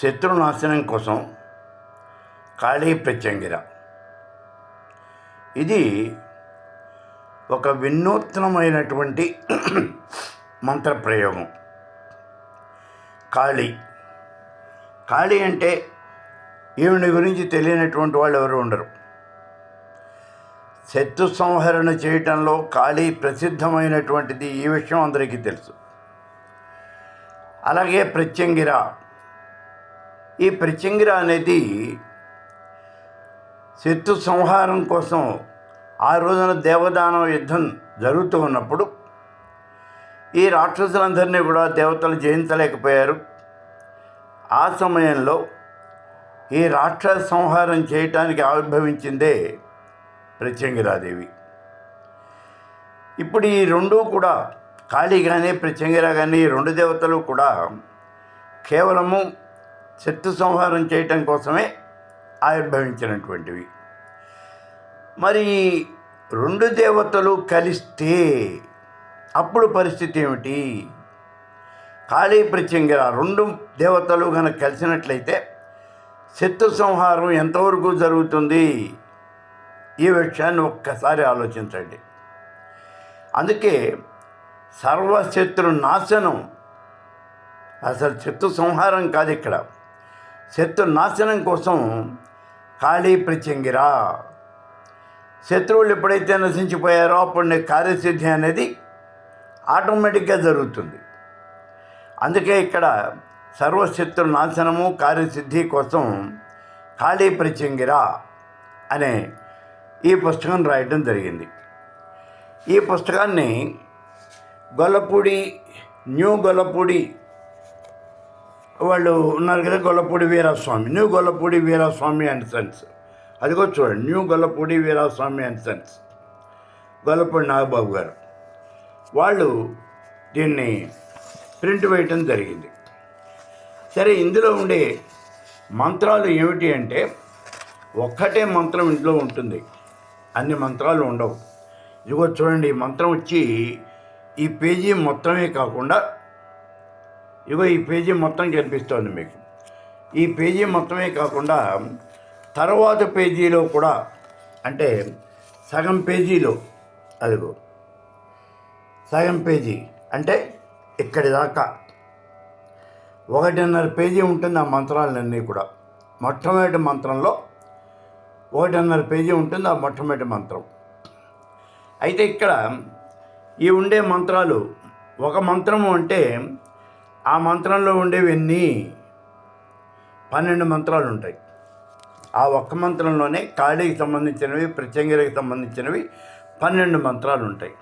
శత్రునాశనం కోసం కాళీ ప్రత్యంగిర. ఇది ఒక వినూత్నమైనటువంటి మంత్రప్రయోగం. కాళీ కాళీ అంటే ఈవిని గురించి తెలియనటువంటి వాళ్ళు ఎవరు ఉండరు. శత్రు సంహరణ చేయటంలో కాళీ ప్రసిద్ధమైనటువంటిది ఈ విషయం అందరికీ తెలుసు. అలాగే ప్రత్యంగిర. ఈ ప్రచంగిర అనేది శత్రు సంహారం కోసం ఆ రోజున దేవదానవ యుద్ధం జరుగుతూ ఉన్నప్పుడు ఈ రాక్షసులందరినీ కూడా దేవతలు జయించలేకపోయారు. ఆ సమయంలో ఈ రాక్షస సంహారం చేయటానికి ఆవిర్భవించిందే ప్రత్యంగిరాదేవి. ఇప్పుడు ఈ రెండు కూడా ఖాళీ కానీ ప్రత్యంగిరా కానీ ఈ రెండు దేవతలు కూడా కేవలము శత్రు సంహారం చేయటం కోసమే ఆవిర్భవించినటువంటివి. మరి రెండు దేవతలు కలిస్తే అప్పుడు పరిస్థితి ఏమిటి? కాళీ ప్రత్యంగిర రెండు దేవతలు కనుక కలిసినట్లయితే శత్రు సంహారం ఎంతవరకు జరుగుతుంది? ఈ విషయాన్ని ఒక్కసారి ఆలోచించండి. అందుకే సర్వశత్రు నాశనం. అసలు శత్రు సంహారం కాదు ఇక్కడ. శత్రు నాశనం కోసం కాళీ ప్రత్యంగిరా. శత్రువులు ఎప్పుడైతే నశించిపోయారో అప్పుడు నీ కార్యసిద్ధి అనేది ఆటోమేటిక్గా జరుగుతుంది. అందుకే ఇక్కడ సర్వశత్రు నాశనము కార్యసిద్ధి కోసం కాళీ ప్రత్యంగిరా అనే ఈ పుస్తకం రాయటం జరిగింది. ఈ పుస్తకాన్ని గొల్లపూడి న్యూ గొల్లపూడి వాళ్ళు ఉన్నారు కదా Gollapudi Veeraswamy. New Gollapudi Veeraswamy and sons అదిగో చూడండి. New Gollapudi Veeraswamy and sons Gollapudi Nagababu garu. వాళ్ళు దీన్ని ప్రింట్ వేయటం జరిగింది. సరే ఇందులో ఉండే మంత్రాలు ఏమిటి అంటే ఒక్కటే మంత్రం ఇంట్లో ఉంటుంది. అన్ని మంత్రాలు ఉండవు. ఇదిగో చూడండి ఈ మంత్రం వచ్చి ఈ పేజీ మొత్తమే కాకుండా ఇగో ఈ పేజీ మొత్తం కనిపిస్తోంది మీకు. ఈ పేజీ మొత్తమే కాకుండా తర్వాత పేజీలో కూడా అంటే సగం పేజీలో అదిగో. సగం పేజీ అంటే ఇక్కడి దాకా. ఒకటిన్నర పేజీ ఉంటుంది ఆ మంత్రాలన్నీ కూడా. మొట్టమొదటి మంత్రంలో ఒకటిన్నర పేజీ ఉంటుంది ఆ మొట్టమొదటి మంత్రం. అయితే ఇక్కడ ఈ ఉండే మంత్రాలు ఒక మంత్రము అంటే ఆ మంత్రంలో ఉండేవన్నీ పన్నెండు మంత్రాలు ఉంటాయి. ఆ ఒక్క మంత్రంలోనే కాళీకి సంబంధించినవి ప్రత్యంగిరికి సంబంధించినవి పన్నెండు మంత్రాలు ఉంటాయి.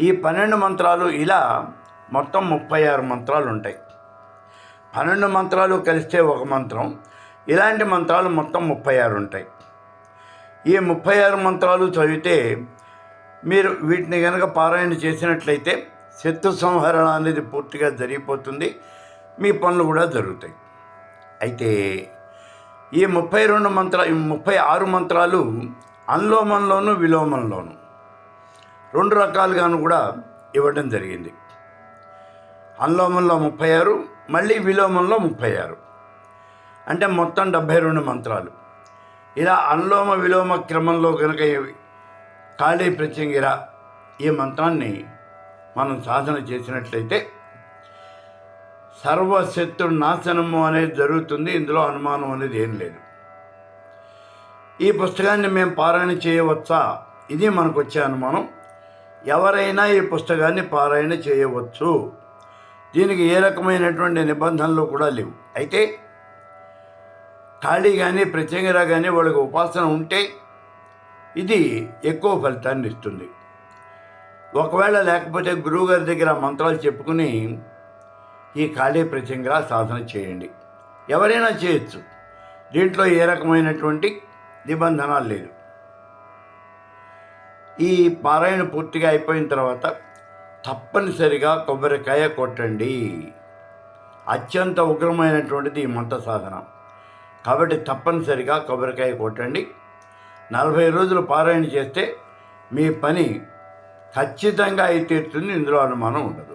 ఈ పన్నెండు మంత్రాలు ఇలా మొత్తం ముప్పై ఆరు మంత్రాలు ఉంటాయి. పన్నెండు మంత్రాలు కలిస్తే ఒక మంత్రం ఇలాంటి మంత్రాలు మొత్తం ముప్పై ఆరు ఉంటాయి. ఈ ముప్పై ఆరు మంత్రాలు చదివితే మీరు వీటిని కనుక పారాయణ చేసినట్లయితే శత్రు సంహరణ అనేది పూర్తిగా జరిగిపోతుంది. మీ పనులు కూడా జరుగుతాయి. అయితే ఈ ముప్పై రెండు మంత్ర ముప్పై ఆరు మంత్రాలు అనులోమంలోను విలోమంలోను రెండు రకాలుగాను కూడా ఇవ్వడం జరిగింది. అనులోమంలో ముప్పై ఆరు మళ్ళీ విలోమంలో ముప్పై ఆరు. అంటే మొత్తం డెబ్భై రెండు మంత్రాలు. ఇలా అనులోమ విలోమ క్రమంలో కనుక కాళీ ప్రత్యంగిర ఈ మంత్రాన్ని మనం సాధన చేసినట్లయితే సర్వశత్రు నాశనము అనేది జరుగుతుంది. ఇందులో అనుమానం అనేది ఏం లేదు. ఈ పుస్తకాన్ని మేము పారాయణ చేయవచ్చా? ఇది మనకు వచ్చే అనుమానం. ఎవరైనా ఈ పుస్తకాన్ని పారాయణ చేయవచ్చు. దీనికి ఏ రకమైనటువంటి నిబంధనలు కూడా లేవు. అయితే ఖాళీ కానీ ప్రత్యేకంగా కానీ వాళ్ళకి ఉపాసన ఉంటే ఇది ఎక్కువ ఫలితాన్ని ఇస్తుంది. ఒకవేళ లేకపోతే గురువుగారి దగ్గర మంత్రాలు చెప్పుకుని ఈ ఖాళీ ప్రత్యంగా సాధన చేయండి. ఎవరైనా చేయొచ్చు. దీంట్లో ఏ రకమైనటువంటి నిబంధన లేదు ఈ పారాయణ పూర్తిగా అయిపోయిన తర్వాత తప్పనిసరిగా కొబ్బరికాయ కొట్టండి. అత్యంత ఉగ్రమైనటువంటిది ఈ మంట సాధన. కాబట్టి తప్పనిసరిగా కొబ్బరికాయ కొట్టండి. నలభై రోజులు పారాయణ చేస్తే మీ పని ఖచ్చితంగా అయి తీరుతుంది ఇందులో అనుమానం ఉండదు.